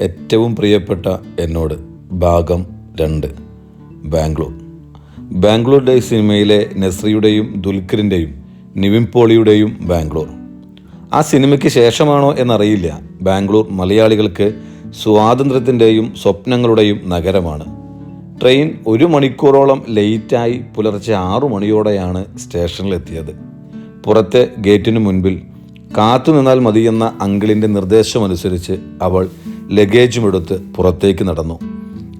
ഏറ്റവും പ്രിയപ്പെട്ട എന്നോട് ഭാഗം രണ്ട്. ബാംഗ്ലൂർ. ബാംഗ്ലൂർ ഡേ സിനിമയിലെ നസ്രിയുടെയും ദുൽഖറിന്റെയും നിവിൻ പോളിയുടെയും ബാംഗ്ലൂർ. ആ സിനിമയ്ക്ക് ശേഷമാണോ എന്നറിയില്ല. ബാംഗ്ലൂർ മലയാളികൾക്ക് സ്വാതന്ത്ര്യത്തിന്റെയും സ്വപ്നങ്ങളുടെയും നഗരമാണ്. ട്രെയിൻ ഒരു മണിക്കൂറോളം ലേറ്റായി പുലർച്ചെ ആറു മണിയോടെയാണ് സ്റ്റേഷനിലെത്തിയത്. പുറത്തെ ഗേറ്റിനു മുൻപിൽ കാത്തു നിന്നാൽ മതിയെന്ന അങ്കിളിന്റെ നിർദ്ദേശമനുസരിച്ച് അവൾ ലഗേജുമെടുത്ത് പുറത്തേക്ക് നടന്നു.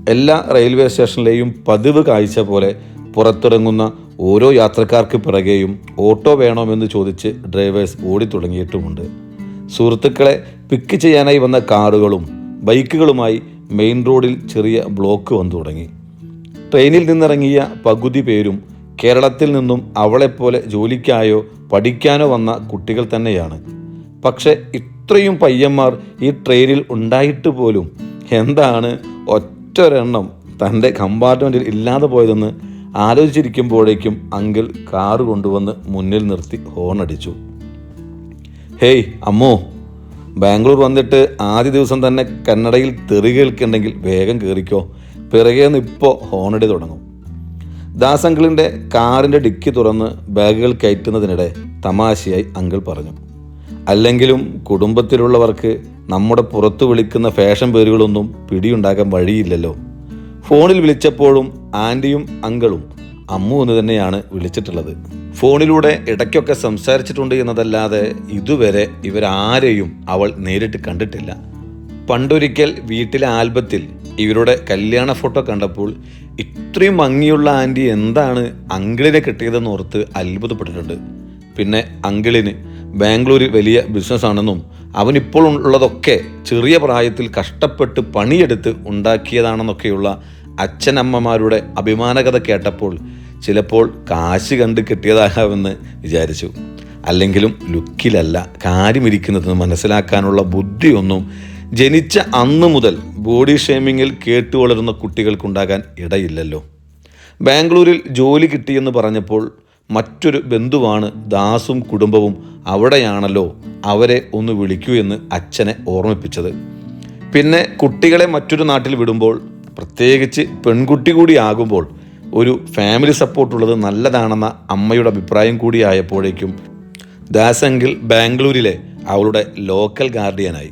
എല്ലാ റെയിൽവേ സ്റ്റേഷനിലെയും പതിവ് കാഴ്ച പോലെ പുറത്തിറങ്ങുന്ന ഓരോ യാത്രക്കാർക്ക് പിറകെയും ഓട്ടോ വേണമെന്ന് ചോദിച്ച് ഡ്രൈവേഴ്സ് ഓടിത്തുടങ്ങിയിട്ടുമുണ്ട്. സുഹൃത്തുക്കളെ പിക്ക് ചെയ്യാനായി വന്ന കാറുകളും ബൈക്കുകളുമായി മെയിൻ റോഡിൽ ചെറിയ ബ്ലോക്ക് വന്നു തുടങ്ങി. ട്രെയിനിൽ നിന്നിറങ്ങിയ പകുതി പേരും കേരളത്തിൽ നിന്നും അവളെപ്പോലെ ജോലിക്കായോ പഠിക്കാനോ വന്ന കുട്ടികൾ തന്നെയാണ്. പക്ഷെ ഇത്രയും പയ്യന്മാർ ഈ ട്രെയിനിൽ ഉണ്ടായിട്ട് പോലും എന്താണ് ഒറ്റൊരെണ്ണം തന്റെ കമ്പാർട്ട്മെന്റിൽ ഇല്ലാതെ പോയതെന്ന് ആലോചിച്ചിരിക്കുമ്പോഴേക്കും അങ്കിൾ കാറ് കൊണ്ടുവന്ന് മുന്നിൽ നിർത്തി ഹോൺ അടിച്ചു ഹേയ് അമ്മോ ബാംഗ്ലൂർ വന്നിട്ട് ആദ്യ ദിവസം തന്നെ കന്നഡയിൽ തെറി കേൾക്കുന്നുണ്ടെങ്കിൽ വേഗം കയറിക്കോ പിറകേന്ന് ഇപ്പോൾ ഹോണടി തുടങ്ങും. ദാസ് അങ്കിളിന്റെ കാറിന്റെ ഡിക്കി തുറന്ന് ബാഗുകൾ കയറ്റുന്നതിനിടെ തമാശയായി അങ്കിൾ പറഞ്ഞു. അല്ലെങ്കിലും കുടുംബത്തിലുള്ളവർക്ക് നമ്മുടെ പുറത്തു വിളിക്കുന്ന ഫാഷൻ പേരുകളൊന്നും പിടിയുണ്ടാക്കാൻ വഴിയില്ലല്ലോ. ഫോണിൽ വിളിച്ചപ്പോഴും ആന്റിയും അങ്കളും അമ്മു എന്ന് തന്നെയാണ് വിളിച്ചിട്ടുള്ളത്. ഫോണിലൂടെ ഇടയ്ക്കൊക്കെ സംസാരിച്ചിട്ടുണ്ട് എന്നതല്ലാതെ ഇതുവരെ ഇവരാരെയും അവൾ നേരിട്ട് കണ്ടിട്ടില്ല. പണ്ടൊരിക്കൽ വീട്ടിലെ ആൽബത്തിൽ ഇവരുടെ കല്യാണ ഫോട്ടോ കണ്ടപ്പോൾ ഇത്രയും ഭംഗിയുള്ള ആന്റി എന്താണ് അങ്കിളിനെ കിട്ടിയതെന്ന് ഓർത്ത് അത്ഭുതപ്പെട്ടിട്ടുണ്ട്. പിന്നെ അങ്കിളിന് ബാംഗ്ലൂരിൽ വലിയ ബിസിനസ് ആണെന്നും അവനിപ്പോൾ ഉള്ളതൊക്കെ ചെറിയ പ്രായത്തിൽ കഷ്ടപ്പെട്ട് പണിയെടുത്ത് ഉണ്ടാക്കിയതാണെന്നൊക്കെയുള്ള അച്ഛനമ്മമാരുടെ അഭിമാനകഥ കേട്ടപ്പോൾ ചിലപ്പോൾ കാശ് കണ്ട് കിട്ടിയതാകാമെന്ന് വിചാരിച്ചു. അല്ലെങ്കിലും ലുക്കിലല്ല കാര്യമിരിക്കുന്നതെന്ന് മനസ്സിലാക്കാനുള്ള ബുദ്ധിയൊന്നും ജനിച്ച അന്ന് മുതൽ ബോഡി ഷേമിങ്ങിൽ കേട്ടു വളരുന്ന കുട്ടികൾക്കുണ്ടാകാൻ ഇടയില്ലല്ലോ. ബാംഗ്ലൂരിൽ ജോലി കിട്ടിയെന്ന് പറഞ്ഞപ്പോൾ മറ്റൊരു ബന്ധുവാണ് ദാസും കുടുംബവും അവിടെയാണല്ലോ അവരെ ഒന്ന് വിളിക്കൂ എന്ന് അച്ഛനെ ഓർമ്മിപ്പിച്ചത്. പിന്നെ കുട്ടികളെ മറ്റൊരു നാട്ടിൽ വിടുമ്പോൾ പ്രത്യേകിച്ച് പെൺകുട്ടി കൂടി ആകുമ്പോൾ ഒരു ഫാമിലി സപ്പോർട്ടുള്ളത് നല്ലതാണെന്ന അമ്മയുടെ അഭിപ്രായം കൂടിയായപ്പോഴേക്കും ദാസെങ്കിൽ ബാംഗ്ലൂരിലെ അവളുടെ ലോക്കൽ ഗാർഡിയനായി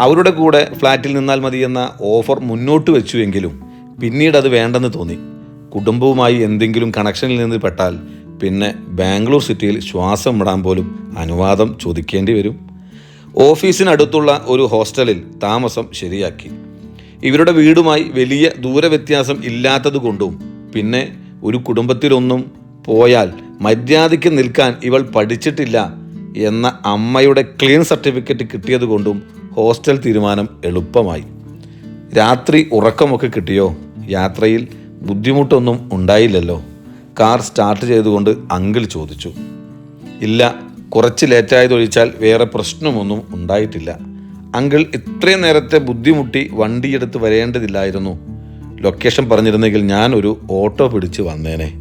അവരുടെ കൂടെ ഫ്ലാറ്റിൽ നിന്നാൽ മതിയെന്ന ഓഫർ മുന്നോട്ട് വെച്ചുവെങ്കിലും പിന്നീട് അത് വേണ്ടെന്ന് തോന്നി. കുടുംബവുമായി എന്തെങ്കിലും കണക്ഷനിൽ നിന്ന് പെട്ടാൽ പിന്നെ ബാംഗ്ലൂർ സിറ്റിയിൽ ശ്വാസം വിടാൻ പോലും അനുവാദം ചോദിക്കേണ്ടി വരും. ഓഫീസിനടുത്തുള്ള ഒരു ഹോസ്റ്റലിൽ താമസം ശരിയാക്കി. ഇവരുടെ വീടുമായി വലിയ ദൂരവ്യത്യാസം ഇല്ലാത്തതുകൊണ്ടും പിന്നെ ഒരു കുടുംബത്തിലൊന്നും പോയാൽ മര്യാദയ്ക്ക് നിൽക്കാൻ ഇവൾ പഠിച്ചിട്ടില്ല എന്ന അമ്മയുടെ ക്ലീൻ സർട്ടിഫിക്കറ്റ് കിട്ടിയതുകൊണ്ടും ഹോസ്റ്റൽ തീരുമാനം എളുപ്പമായി. രാത്രി ഉറക്കമൊക്കെ കിട്ടിയോ? യാത്രയിൽ ബുദ്ധിമുട്ടൊന്നും ഉണ്ടായില്ലല്ലോ. കാർ സ്റ്റാർട്ട് ചെയ്തുകൊണ്ട് അങ്കിൾ ചോദിച്ചു. ഇല്ല കുറച്ച് ലേറ്റായതൊഴിച്ചാൽ വേറെ പ്രശ്നമൊന്നും ഉണ്ടായിട്ടില്ല. അങ്കിൾ ഇത്രയും നേരത്തെ ബുദ്ധിമുട്ടി വണ്ടിയെടുത്ത് വരേണ്ടതില്ലായിരുന്നു. ലൊക്കേഷൻ പറഞ്ഞിരുന്നെങ്കിൽ ഞാൻ ഒരു ഓട്ടോ പിടിച്ച് വന്നേനെ.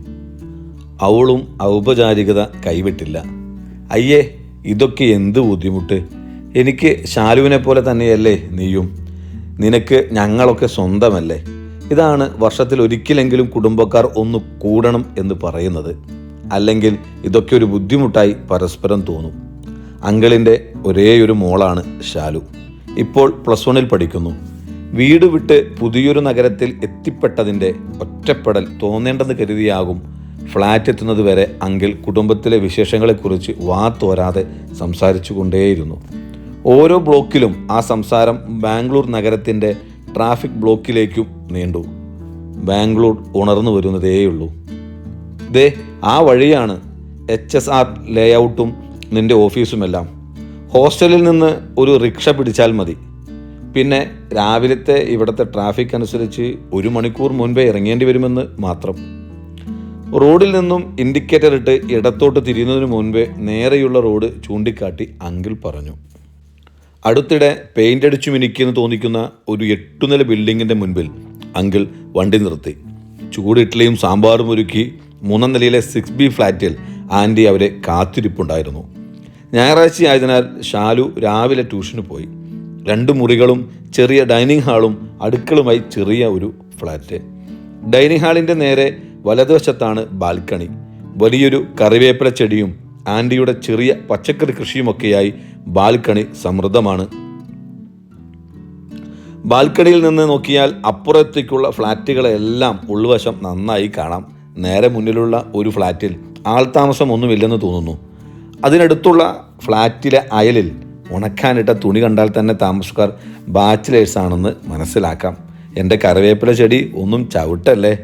അവളും ഔപചാരികത കൈവിട്ടില്ല. അയ്യേ ഇതൊക്കെ എന്ത് ബുദ്ധിമുട്ട്? എനിക്ക് ശാലുവിനെ പോലെ തന്നെയല്ലേ നീയും? നിനക്ക് ഞങ്ങളൊക്കെ സ്വന്തമല്ലേ? ഇതാണ് വർഷത്തിൽ ഒരിക്കലെങ്കിലും കുടുംബക്കാർ ഒന്ന് കൂടണം എന്ന് പറയുന്നത്. അല്ലെങ്കിൽ ഇതൊക്കെ ഒരു ബുദ്ധിമുട്ടായി പരസ്പരം തോന്നും. അങ്കിളിന്റെ ഒരേയൊരു മോളാണ് ഷാലു ഇപ്പോൾ പ്ലസ് വണ്ണിൽ പഠിക്കുന്നു. വീട് വിട്ട് പുതിയൊരു നഗരത്തിൽ എത്തിപ്പെട്ടതിന്റെ ഒറ്റപ്പെടൽ തോന്നേണ്ടെന്ന് കരുതിയാകും ഫ്ലാറ്റ് എത്തുന്നത് വരെ അങ്കിൾ കുടുംബത്തിലെ വിശേഷങ്ങളെക്കുറിച്ച് വാ തോരാതെ സംസാരിച്ചു കൊണ്ടേയിരുന്നു. ഓരോ ബ്ലോക്കിലും ആ സംസാരം ബാംഗ്ലൂർ നഗരത്തിന്റെ ട്രാഫിക് ബ്ലോക്കിലേക്കും നീണ്ടു. ബാംഗ്ലൂർ ഉണർന്നു വരുന്നതേയുള്ളൂ. ദേ ആ വഴിയാണ് എച്ച് എസ് ആർ ലേഔട്ടും നിന്റെ ഓഫീസുമെല്ലാം. ഹോസ്റ്റലിൽ നിന്ന് ഒരു റിക്ഷ പിടിച്ചാൽ മതി. പിന്നെ രാവിലത്തെ ഇവിടുത്തെ ട്രാഫിക് അനുസരിച്ച് ഒരു മണിക്കൂർ മുൻപേ ഇറങ്ങേണ്ടി വരുമെന്ന് മാത്രം. റോഡിൽ നിന്നും ഇൻഡിക്കേറ്റർ ഇട്ട് ഇടത്തോട്ട് തിരിയുന്നതിന് മുൻപേ നേരെയുള്ള റോഡ് ചൂണ്ടിക്കാട്ടി അങ്കിൾ പറഞ്ഞു. അടുത്തിടെ പെയിന്റ് അടിച്ചു മിനിക്കെന്ന് തോന്നിക്കുന്ന ഒരു എട്ടുനില ബിൽഡിങ്ങിന്റെ മുൻപിൽ അങ്കിൾ വണ്ടി നിർത്തി. ചൂട് ഇഡ്ഡലിയും സാമ്പാറും ഒരുക്കി മൂന്നാം നിലയിലെ സിക്സ് ബി ഫ്ലാറ്റിൽ ആന്റി അവരെ കാത്തിരിപ്പുണ്ടായിരുന്നു. ഞായറാഴ്ച ആയതിനാൽ ഷാലു രാവിലെ ട്യൂഷന് പോയി. രണ്ട് മുറികളും ചെറിയ ഡൈനിങ് ഹാളും അടുക്കളുമായി ചെറിയ ഒരു ഫ്ലാറ്റ്. ഡൈനിങ് ഹാളിന്റെ നേരെ വലതുവശത്താണ് ബാൽക്കണി. വലിയൊരു കറിവേപ്പില ചെടിയും ആന്റിയുടെ ചെറിയ പച്ചക്കറി കൃഷിയുമൊക്കെയായി ബാൽക്കണി സമൃദ്ധമാണ്. ബാൽക്കണിയിൽ നിന്ന് നോക്കിയാൽ അപ്പുറത്തേക്കുള്ള ഫ്ലാറ്റുകളെല്ലാം ഉൾവശം നന്നായി കാണാം. നേരെ മുന്നിലുള്ള ഒരു ഫ്ലാറ്റിൽ ആൾതാമസം ഒന്നുമില്ലെന്ന് തോന്നുന്നു. അതിനടുത്തുള്ള ഫ്ലാറ്റിലെ അയലിൽ ഉണക്കാനിട്ട തുണി കണ്ടാൽ തന്നെ താമസക്കാർ ബാച്ചിലേഴ്സാണെന്ന് മനസ്സിലാക്കാം. എന്റെ കറിവേപ്പില ചെടി ഒന്നും ചവിട്ടല്ലേ?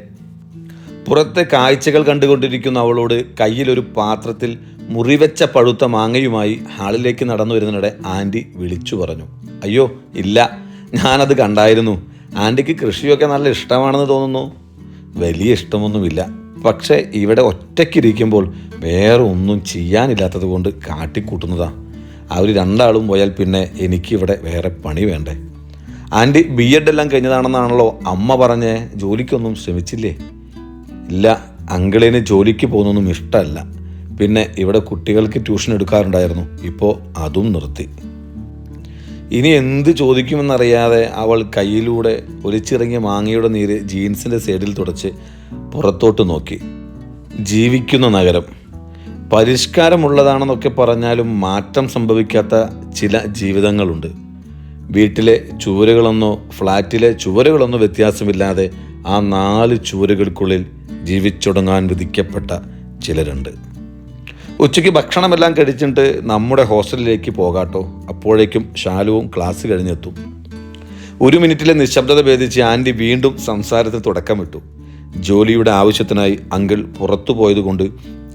പുറത്തെ കാഴ്ചകൾ കണ്ടുകൊണ്ടിരിക്കുന്ന അവളോട് കയ്യിലൊരു പാത്രത്തിൽ മുറിവെച്ച പഴുത്ത മാങ്ങയുമായി ഹാളിലേക്ക് നടന്നു വരുന്നതിനിടെ ആന്റി വിളിച്ചു പറഞ്ഞു അയ്യോ ഇല്ല ഞാനത് കണ്ടായിരുന്നു. ആന്റിക്ക് കൃഷിയൊക്കെ നല്ല ഇഷ്ടമാണെന്ന് തോന്നുന്നു. വലിയ ഇഷ്ടമൊന്നുമില്ല. പക്ഷേ ഇവിടെ ഒറ്റയ്ക്കിരിക്കുമ്പോൾ വേറെ ഒന്നും ചെയ്യാനില്ലാത്തത് കൊണ്ട് കാട്ടിക്കൂട്ടുന്നതാ. അവർ രണ്ടാളും പോയാൽ പിന്നെ എനിക്കിവിടെ വേറെ പണി വേണ്ടേ? ആന്റി ബി എഡ് എല്ലാം കഴിഞ്ഞതാണെന്നാണല്ലോ അമ്മ പറഞ്ഞ്. ജോലിക്കൊന്നും ശ്രമിച്ചില്ലേ? ഇല്ല അങ്കിളിന് ജോലിക്ക് പോകുന്നൊന്നും ഇഷ്ടമല്ല. പിന്നെ ഇവിടെ കുട്ടികൾക്ക് ട്യൂഷൻ എടുക്കാറുണ്ടായിരുന്നു. ഇപ്പോൾ അതും നിർത്തി. ഇനി എന്ത് ചോദിക്കുമെന്നറിയാതെ അവൾ കയ്യിലൂടെ ഒലിച്ചിറങ്ങിയ മാങ്ങയുടെ നീര് ജീൻസിന്റെ സൈഡിൽ തുടച്ച് പുറത്തോട്ട് നോക്കി. ജീവിക്കുന്ന നഗരം. പരിഷ്കാരമുള്ളതാണെന്നൊക്കെ പറഞ്ഞാലും മാറ്റം സംഭവിക്കാത്ത ചില ജീവിതങ്ങളുണ്ട്. വീട്ടിലെ ചുവരുകളൊന്നോ ഫ്ലാറ്റിലെ ചുവരുകളൊന്നോ വ്യത്യാസമില്ലാതെ ആ നാല് ചുവരുകൾക്കുള്ളിൽ ജീവിച്ചൊടുങ്ങാൻ വിധിക്കപ്പെട്ട ചിലരുണ്ട്. ഉച്ചയ്ക്ക് ഭക്ഷണമെല്ലാം കഴിച്ചിട്ട് നമ്മുടെ ഹോസ്റ്റലിലേക്ക് പോകാട്ടോ. അപ്പോഴേക്കും ഷാലുവും ക്ലാസ് കഴിഞ്ഞെത്തും. ഒരു മിനിറ്റിലെ നിശബ്ദത ഭേദിച്ച് ആന്റി വീണ്ടും സംസാരത്തിൽ തുടക്കമിട്ടു ജോലിയുടെ ആവശ്യത്തിനായി അങ്കിൾ പുറത്തു പോയതുകൊണ്ട്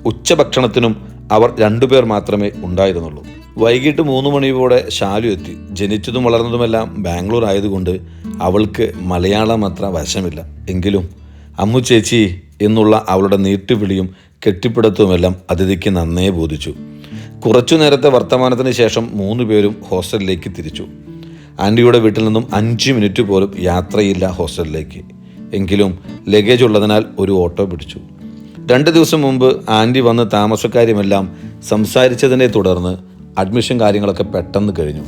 ഉച്ചഭക്ഷണത്തിനും അവർ രണ്ടുപേർ മാത്രമേ ഉണ്ടായിരുന്നുള്ളൂ. വൈകിട്ട് മൂന്ന് മണിയോടെ ഷാലു എത്തി. ജനിച്ചതും വളർന്നതുമെല്ലാം ബാംഗ്ലൂർ ആയതുകൊണ്ട് അവൾക്ക് മലയാളം അത്ര വശമില്ല. എങ്കിലും അമ്മു ചേച്ചി എന്നുള്ള അവളുടെ നീട്ടുവിളിയും കെട്ടിപ്പിടുത്തവുമെല്ലാം അതിഥിക്ക് നന്നേ ബോധിച്ചു. കുറച്ചു നേരത്തെ വർത്തമാനത്തിന് ശേഷം മൂന്ന് പേരും ഹോസ്റ്റലിലേക്ക് തിരിച്ചു. ആന്റിയുടെ വീട്ടിൽ നിന്നും അഞ്ച് മിനിറ്റ് പോലും യാത്രയില്ല ഹോസ്റ്റലിലേക്ക്. എങ്കിലും ലഗേജ് ഉള്ളതിനാൽ ഒരു ഓട്ടോ പിടിച്ചു. രണ്ട് ദിവസം മുമ്പ് ആന്റി വന്ന് താമസക്കാര്യമെല്ലാം സംസാരിച്ചതിനെ തുടർന്ന് അഡ്മിഷൻ കാര്യങ്ങളൊക്കെ പെട്ടെന്ന് കഴിഞ്ഞു.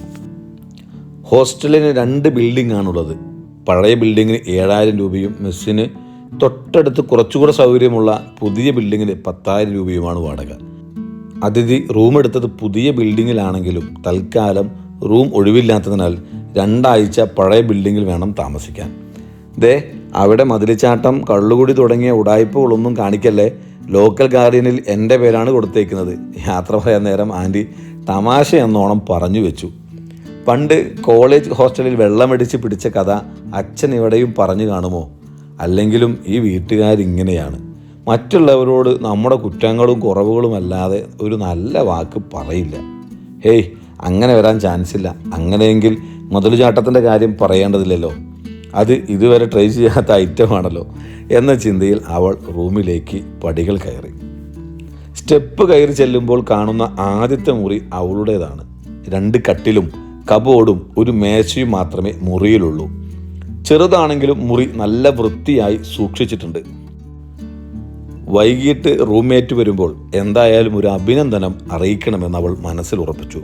ഹോസ്റ്റലിന് രണ്ട് ബിൽഡിംഗ് ആണുള്ളത് പഴയ ബിൽഡിങ്ങിന് ഏഴായിരം രൂപയും മെസ്സിന് തൊട്ടടുത്ത് കുറച്ചുകൂടെ സൗകര്യമുള്ള പുതിയ ബിൽഡിങ്ങിന് പത്തായിരം രൂപയുമാണ് വാടക. അതിഥി റൂം എടുത്തത് പുതിയ ബിൽഡിങ്ങിലാണെങ്കിലും തൽക്കാലം റൂം ഒഴിവില്ലാത്തതിനാൽ രണ്ടാഴ്ച പഴയ ബിൽഡിങ്ങിൽ വേണം താമസിക്കാൻ. ദേ അവിടെ മതിലിച്ചാട്ടം കള്ളുകൂടി തുടങ്ങിയ ഉടായ്പകളൊന്നും കാണിക്കല്ലേ? ലോക്കൽ ഗാർഡിയനിൽ എന്റെ പേരാണ് കൊടുത്തേക്കുന്നത്. യാത്ര പറയാൻ നേരം ആന്റി തമാശ എന്നോണം പറഞ്ഞു വെച്ചു. പണ്ട് കോളേജ് ഹോസ്റ്റലിൽ വെള്ളമടിച്ച് പിടിച്ച കഥ അച്ഛൻ ഇവിടെയും പറഞ്ഞു കാണുമോ? അല്ലെങ്കിലും ഈ വീട്ടുകാരിങ്ങനെയാണ്. മറ്റുള്ളവരോട് നമ്മുടെ കുറ്റങ്ങളും കുറവുകളും അല്ലാതെ ഒരു നല്ല വാക്ക് പറയില്ല. ഹേയ് അങ്ങനെ വരാൻ ചാൻസ് ഇല്ല അങ്ങനെയെങ്കിൽ മുതലുചാട്ടത്തിന്റെ കാര്യം പറയേണ്ടതില്ലല്ലോ. അത് ഇതുവരെ ട്രൈ ചെയ്യാത്ത ഐറ്റമാണല്ലോ എന്ന ചിന്തയിൽ അവൾ റൂമിലേക്ക് പടികൾ കയറി. സ്റ്റെപ്പ് കയറി ചെല്ലുമ്പോൾ കാണുന്ന ആദ്യത്തെ മുറി അവളുടേതാണ്. രണ്ട് കട്ടിലും കബോർഡും ഒരു മേശയും മാത്രമേ മുറിയിലുള്ളൂ. ചെറുതാണെങ്കിലും മുറി നല്ല വൃത്തിയായി സൂക്ഷിച്ചിട്ടുണ്ട്. വൈകിട്ട് റൂംമേറ്റ് വരുമ്പോൾ എന്തായാലും ഒരു അഭിനന്ദനം അറിയിക്കണമെന്ന് അവൾ മനസ്സിൽ ഉറപ്പിച്ചു.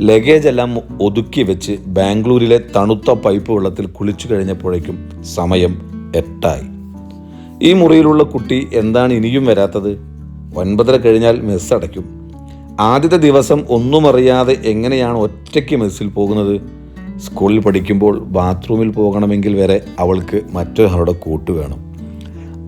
ലഗേജ് എല്ലാം ഒതുക്കി വെച്ച് ബാംഗ്ലൂരിലെ തണുത്ത പൈപ്പ് വെള്ളത്തിൽ കുളിച്ചു കഴിഞ്ഞപ്പോഴേക്കും സമയം എട്ടായി. ഈ മുറിയിലുള്ള കുട്ടി എന്താണ് ഇനിയും വരാത്തത്? ഒൻപതര കഴിഞ്ഞാൽ മെസ്സ് അടയ്ക്കും. ആദ്യത്തെ ദിവസം ഒന്നും അറിയാതെ എങ്ങനെയാണ് ഒറ്റയ്ക്ക് മെസ്സിൽ പോകുന്നത്? സ്കൂളിൽ പഠിക്കുമ്പോൾ ബാത്റൂമിൽ പോകണമെങ്കിൽ വരെ അവൾക്ക് മറ്റൊരാളുടെ കൂട്ട് വേണം.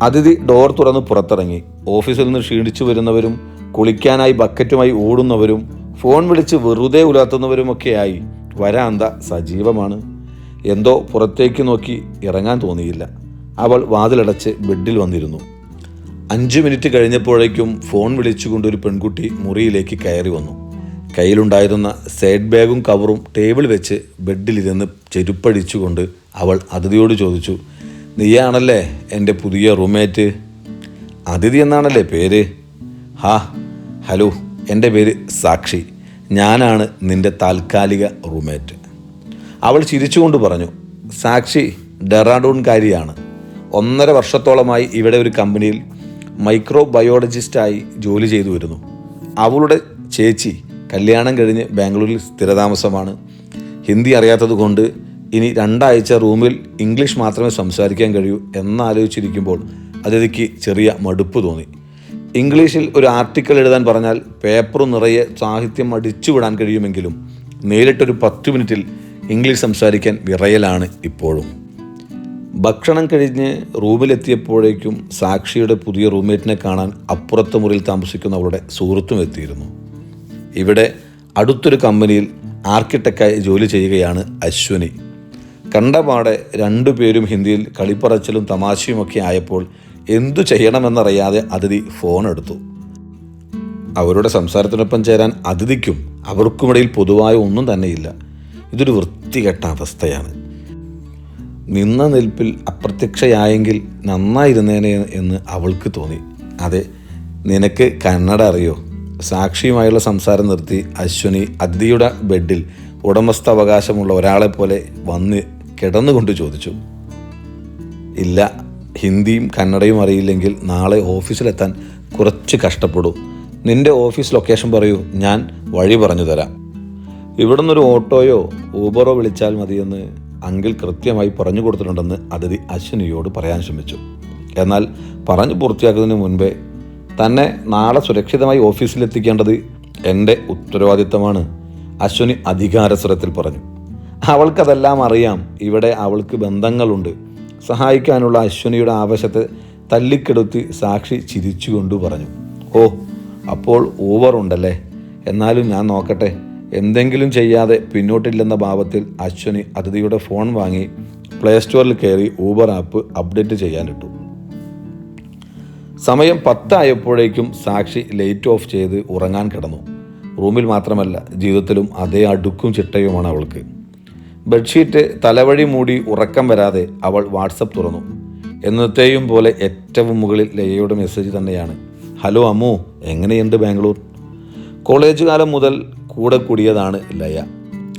അതിഥി ഡോർ തുറന്ന് പുറത്തിറങ്ങി. ഓഫീസിൽ നിന്ന് ക്ഷീണിച്ചു വരുന്നവരും കുളിക്കാനായി ബക്കറ്റുമായി ഓടുന്നവരും ഫോൺ വിളിച്ച് വെറുതെ ഉലർത്തുന്നവരുമൊക്കെയായി വരാന്ത സജീവമാണ്. എന്തോ പുറത്തേക്ക് നോക്കി ഇറങ്ങാൻ തോന്നിയില്ല. അവൾ വാതിലടച്ച് ബെഡിൽ വന്നിരുന്നു. അഞ്ച് മിനിറ്റ് കഴിഞ്ഞപ്പോഴേക്കും ഫോൺ വിളിച്ചുകൊണ്ട് ഒരു പെൺകുട്ടി മുറിയിലേക്ക് കയറി വന്നു. കയ്യിലുണ്ടായിരുന്ന സൈഡ് ബാഗും കവറും ടേബിൾ വെച്ച് ബെഡിലിരുന്ന് ചെരുപ്പടിച്ചുകൊണ്ട് അവൾ അതിഥിയോട് ചോദിച്ചു നീയാണല്ലേ എന്റെ പുതിയ റൂംമേറ്റ്? അതിഥി എന്നാണല്ലേ പേര്? ഹാ ഹലോ എന്റെ പേര് സാക്ഷി. ഞാനാണ് നിന്റെ താൽക്കാലിക റൂംമേറ്റ്. അവൾ ചിരിച്ചുകൊണ്ട് പറഞ്ഞു സാക്ഷി ഡെറാഡൂൺകാരിയാണ്. ഒന്നര വർഷത്തോളമായി ഇവിടെ ഒരു കമ്പനിയിൽ മൈക്രോ ബയോളജിസ്റ്റായി ജോലി ചെയ്തു വരുന്നു. അവളുടെ ചേച്ചി കല്യാണം കഴിഞ്ഞ് ബാംഗ്ലൂരിൽ സ്ഥിരതാമസമാണ്. ഹിന്ദി അറിയാത്തത് കൊണ്ട് ഇനി രണ്ടാഴ്ച റൂമിൽ ഇംഗ്ലീഷ് മാത്രമേ സംസാരിക്കാൻ കഴിയൂ എന്നാലോചിച്ചിരിക്കുമ്പോൾ അതിഥിക്ക് ചെറിയ മടുപ്പ് തോന്നി. ഇംഗ്ലീഷിൽ ഒരു ആർട്ടിക്കിൾ എഴുതാൻ പറഞ്ഞാൽ പേപ്പർ നിറയെ സാഹിത്യം അടിച്ചുവിടാൻ കഴിയുമെങ്കിലും നേരിട്ടൊരു പത്ത് മിനിറ്റിൽ ഇംഗ്ലീഷ് സംസാരിക്കാൻ വിറയലാണ് ഇപ്പോഴും. ഭക്ഷണം കഴിഞ്ഞ് റൂമിലെത്തിയപ്പോഴേക്കും സാക്ഷിയുടെ പുതിയ റൂംമേറ്റിനെ കാണാൻ അപ്പുറത്തെ മുറിയിൽ താമസിക്കുന്ന അവളുടെ സുഹൃത്തും എത്തിയിരുന്നു. ഇവിടെ അടുത്തൊരു കമ്പനിയിൽ ആർക്കിടെക്റ്റായി ജോലി ചെയ്യുകയാണ് അശ്വനി. കണ്ടപാടെ രണ്ടുപേരും ഹിന്ദിയിൽ കളിപ്പറച്ചിലും തമാശയുമൊക്കെ ആയപ്പോൾ എന്തു ചെയ്യണമെന്നറിയാതെ അതിഥി ഫോൺ എടുത്തു. അവരുടെ സംസാരത്തിനൊപ്പം ചേരാൻ അതിഥിക്കും അവർക്കുമിടയിൽ പൊതുവായ ഒന്നും തന്നെയില്ല. ഇതൊരു വൃത്തികെട്ട അവസ്ഥയാണ്. നിന്ന നിൽപ്പിൽ അപ്രത്യക്ഷയായെങ്കിൽ നന്നായിരുന്നേനെ എന്ന് അവൾക്ക് തോന്നി. അതെ നിനക്ക് കന്നഡ അറിയോ? സാക്ഷിയുമായുള്ള സംസാരം നിർത്തി അശ്വിനി അതിഥിയുടെ ബെഡിൽ ഉടമസ്ഥ അവകാശമുള്ള ഒരാളെ പോലെ വന്ന് കിടന്നുകൊണ്ട് ചോദിച്ചു. ഇല്ല ഹിന്ദിയും കന്നഡയും അറിയില്ലെങ്കിൽ നാളെ ഓഫീസിലെത്താൻ കുറച്ച് കഷ്ടപ്പെടും. നിന്റെ ഓഫീസ് ലൊക്കേഷൻ പറയൂ ഞാൻ വഴി പറഞ്ഞു തരാം. ഇവിടെ നിന്നൊരു ഓട്ടോയോ ഊബറോ വിളിച്ചാൽ മതിയെന്ന് അങ്കിൾ കൃത്യമായി പറഞ്ഞു കൊടുത്തിട്ടുണ്ടെന്ന് അതിഥി അശ്വിനിയോട് പറയാൻ ശ്രമിച്ചു. എന്നാൽ പറഞ്ഞു പൂർത്തിയാക്കുന്നതിന് മുൻപേ തന്നെ നാളെ സുരക്ഷിതമായി ഓഫീസിലെത്തിക്കേണ്ടത് എന്റെ ഉത്തരവാദിത്തമാണ് അശ്വിനി അധികാരസ്വരത്തിൽ പറഞ്ഞു. അവൾക്കതെല്ലാം അറിയാം ഇവിടെ അവൾക്ക് ബന്ധങ്ങളുണ്ട്. സഹായിക്കാനുള്ള അശ്വിനിയുടെ ആവശ്യത്തെ തല്ലിക്കെടുത്തി സാക്ഷി ചിരിച്ചുകൊണ്ട് പറഞ്ഞു. ഓ അപ്പോൾ ഓവർ ഉണ്ടല്ലേ? എന്നാലും ഞാൻ നോക്കട്ടെ എന്തെങ്കിലും ചെയ്യാതെ പിന്നോട്ടില്ലെന്ന ഭാവത്തിൽ അശ്വനി അതിഥിയുടെ ഫോൺ വാങ്ങി പ്ലേ സ്റ്റോറിൽ കയറി ഊബർ ആപ്പ് അപ്ഡേറ്റ് ചെയ്യാനിട്ടു. സമയം പത്തായപ്പോഴേക്കും സാക്ഷി ലൈറ്റ് ഓഫ് ചെയ്ത് ഉറങ്ങാൻ കിടന്നു. റൂമിൽ മാത്രമല്ല ജീവിതത്തിലും അതേ അടുക്കും ചിട്ടയുമാണ് അവൾക്ക്. ബെഡ്ഷീറ്റ് തലവഴി മൂടി ഉറക്കം വരാതെ അവൾ വാട്സപ്പ് തുറന്നു. എന്നത്തെയും പോലെ ഏറ്റവും മുകളിൽ ലയയുടെ മെസ്സേജ് തന്നെയാണ്. ഹലോ അമ്മു എങ്ങനെയുണ്ട് ബാംഗ്ലൂർ? കോളേജ് കാലം മുതൽ കൂടെ കൂടിയതാണ് ലയ.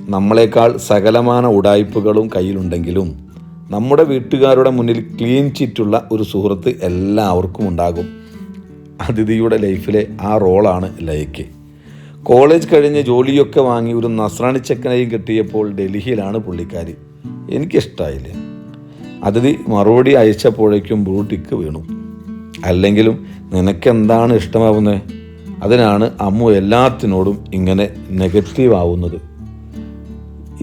നമ്മളെക്കാൾ സകലമാന ഉടായ്പകളും കയ്യിലുണ്ടെങ്കിലും നമ്മുടെ വീട്ടുകാരുടെ മുന്നിൽ ക്ലീൻ ചിറ്റുള്ള ഒരു സുഹൃത്ത് എല്ലാവർക്കും ഉണ്ടാകും. അതിഥിയുടെ ലൈഫിലെ ആ റോളാണ് ലൈക്ക് കോളേജ് കഴിഞ്ഞ് ജോലിയൊക്കെ വാങ്ങി ഒരു നസ്രാണി ചെക്കനെയും കിട്ടിയപ്പോൾ ഡൽഹിയിലാണ് പുള്ളിക്കാരി. എനിക്കിഷ്ടമായില്ല അതിഥി മറുപടി അയച്ചപ്പോഴേക്കും ബ്രൂട്ടിക്ക് വീണു. അല്ലെങ്കിലും നിനക്കെന്താണ് ഇഷ്ടമാവുന്നത് അതിനാണ് അമ്മു എല്ലാത്തിനോടും ഇങ്ങനെ നെഗറ്റീവ് ആവുന്നത്.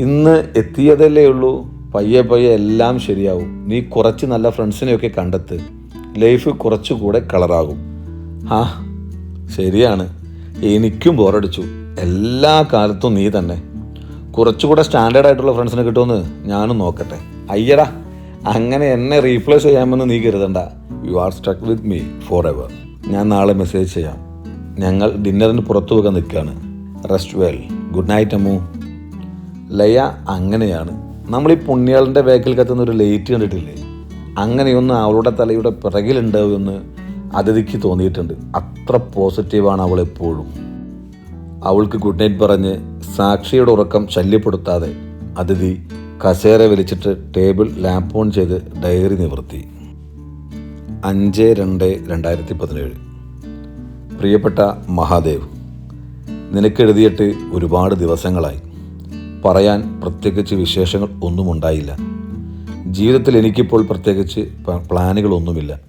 ഇന്ന് എത്തിയതല്ലേ ഉള്ളൂ? പയ്യെ പയ്യെ എല്ലാം ശരിയാവും. നീ കുറച്ച് നല്ല ഫ്രണ്ട്സിനെയൊക്കെ കണ്ടെത്ത്. ലൈഫ് കുറച്ചുകൂടെ കളറാകും. ആ ശരിയാണ്. എനിക്കും ബോറടിച്ചു. എല്ലാ കാലത്തും നീ തന്നെ. കുറച്ചുകൂടെ സ്റ്റാൻഡേർഡ് ആയിട്ടുള്ള ഫ്രണ്ട്സിനെ കിട്ടുമെന്ന് ഞാനും നോക്കട്ടെ. അയ്യടാ അങ്ങനെ എന്നെ റീപ്ലേസ് ചെയ്യാമെന്ന് നീ കരുതണ്ട. You are struck with me forever ഞാൻ നാളെ മെസ്സേജ് ചെയ്യാം. ഞങ്ങൾ ഡിന്നറിന് പുറത്തു പോകാൻ നിൽക്കുകയാണ്. Rest well good night Ammu. Laya അങ്ങനെയാണ്. നമ്മൾ ഈ പുണ്യാളിന്റെ ബാക്കിൽ കത്തുന്ന ഒരു ലൈറ്റ് കണ്ടിട്ടില്ലേ? അങ്ങനെയൊന്നും അവളുടെ തലയുടെ പിറകിലുണ്ടാവുമെന്ന് അതിഥിക്ക് തോന്നിയിട്ടുണ്ട്. അത്ര പോസിറ്റീവാണ് അവൾ എപ്പോഴും. അവൾക്ക് ഗുഡ് നൈറ്റ് പറഞ്ഞ് സാക്ഷിയുടെ ഉറക്കം ശല്യപ്പെടുത്താതെ അതിഥി കസേര വലിച്ചിട്ട് ടേബിൾ ലാപ്പ് ഓൺ ചെയ്ത് ഡയറി നിവർത്തി. അഞ്ച് രണ്ട് രണ്ടായിരത്തി പതിനേഴ് പ്രിയപ്പെട്ട മഹാദേവ് നിനക്കെഴുതിയിട്ട് ഒരുപാട് ദിവസങ്ങളായി. പറയാൻ പ്രത്യേകിച്ച് വിശേഷങ്ങൾ ഒന്നും ഉണ്ടായില്ല ജീവിതത്തിൽ എനിക്കിപ്പോൾ പ്രത്യേകിച്ച് പ്ലാനുകളൊന്നുമില്ല.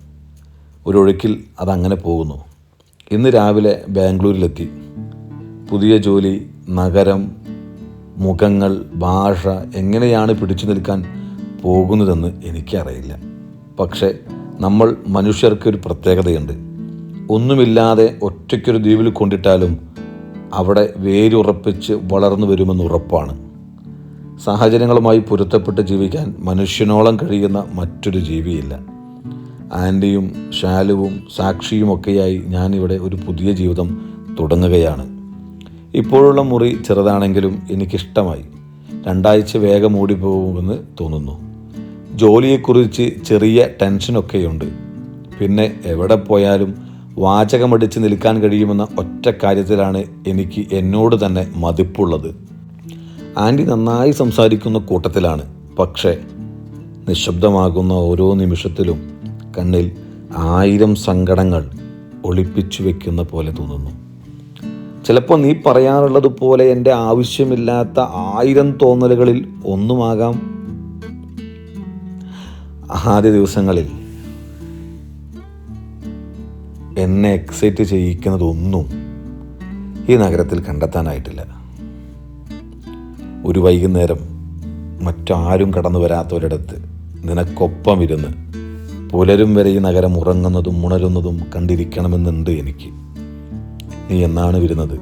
ഒരു ഒഴുക്കിൽ അതങ്ങനെ പോകുന്നു. ഇന്ന് രാവിലെ ബാംഗ്ലൂരിലെത്തി. പുതിയ ജോലി നഗരം മുഖങ്ങൾ ഭാഷ എങ്ങനെയാണ് പിടിച്ചു നിൽക്കാൻ പോകുന്നതെന്ന് എനിക്കറിയില്ല. പക്ഷേ നമ്മൾ മനുഷ്യർക്ക് ഒരു പ്രത്യേകതയുണ്ട്. ഒന്നുമില്ലാതെ ഒറ്റയ്ക്കൊരു ദ്വീപിൽ കൊണ്ടിട്ടാലും അവിടെ വേരുറപ്പിച്ച് വളർന്നു വരുമെന്ന് ഉറപ്പാണ്. സാഹചര്യങ്ങളുമായി പൊരുത്തപ്പെട്ട് ജീവിക്കാൻ മനുഷ്യനോളം കഴിയുന്ന മറ്റൊരു ജീവിയില്ല. ആന്റിയും ഷാലുവും സാക്ഷിയുമൊക്കെയായി ഞാനിവിടെ ഒരു പുതിയ ജീവിതം തുടങ്ങുകയാണ്. ഇപ്പോഴുള്ള മുറി ചെറുതാണെങ്കിലും എനിക്കിഷ്ടമായി. രണ്ടാഴ്ച വേഗം ഓടിപ്പോകുമെന്ന് തോന്നുന്നു. ജോലിയെക്കുറിച്ച് ചെറിയ ടെൻഷനൊക്കെയുണ്ട്. പിന്നെ എവിടെ പോയാലും വാചകമടിച്ച് നിൽക്കാൻ കഴിയുമെന്ന ഒറ്റ കാര്യത്തിലാണ് എനിക്ക് എന്നോട് തന്നെ മതിപ്പുള്ളത്. ആന്റി നന്നായി സംസാരിക്കുന്ന കൂട്ടത്തിലാണ്. പക്ഷേ നിശബ്ദമാകുന്ന ഓരോ നിമിഷത്തിലും കണ്ണിൽ ആയിരം സങ്കടങ്ങൾ ഒളിപ്പിച്ചു വെക്കുന്ന പോലെ തോന്നുന്നു. ചിലപ്പോൾ നീ പറയാനുള്ളതുപോലെ എന്റെ ആവശ്യമില്ലാത്ത ആയിരം തോന്നലുകളിൽ ഒന്നുമാകാം. ആദ്യ ദിവസങ്ങളിൽ എന്നെ എക്സൈറ്റ് ചെയ്യിക്കുന്നതൊന്നും ഈ നഗരത്തിൽ കണ്ടെത്താനായിട്ടില്ല. ഒരു വൈകുന്നേരം മറ്റാരും കടന്നു വരാത്തൊരിടത്ത് നിനക്കൊപ്പം ഇരുന്ന് പുലരും വരെ ഈ നഗരം ഉറങ്ങുന്നതും ഉണരുന്നതും കണ്ടിരിക്കണമെന്നുണ്ട് എനിക്ക്. നീ എന്നാണ് വരുന്നത്?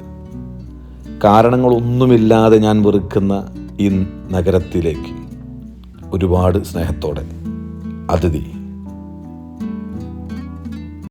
കാരണങ്ങളൊന്നുമില്ലാതെ ഞാൻ വെറുക്കുന്ന ഈ നഗരത്തിലേക്ക് ഒരുപാട് സ്നേഹത്തോടെ അതിഥി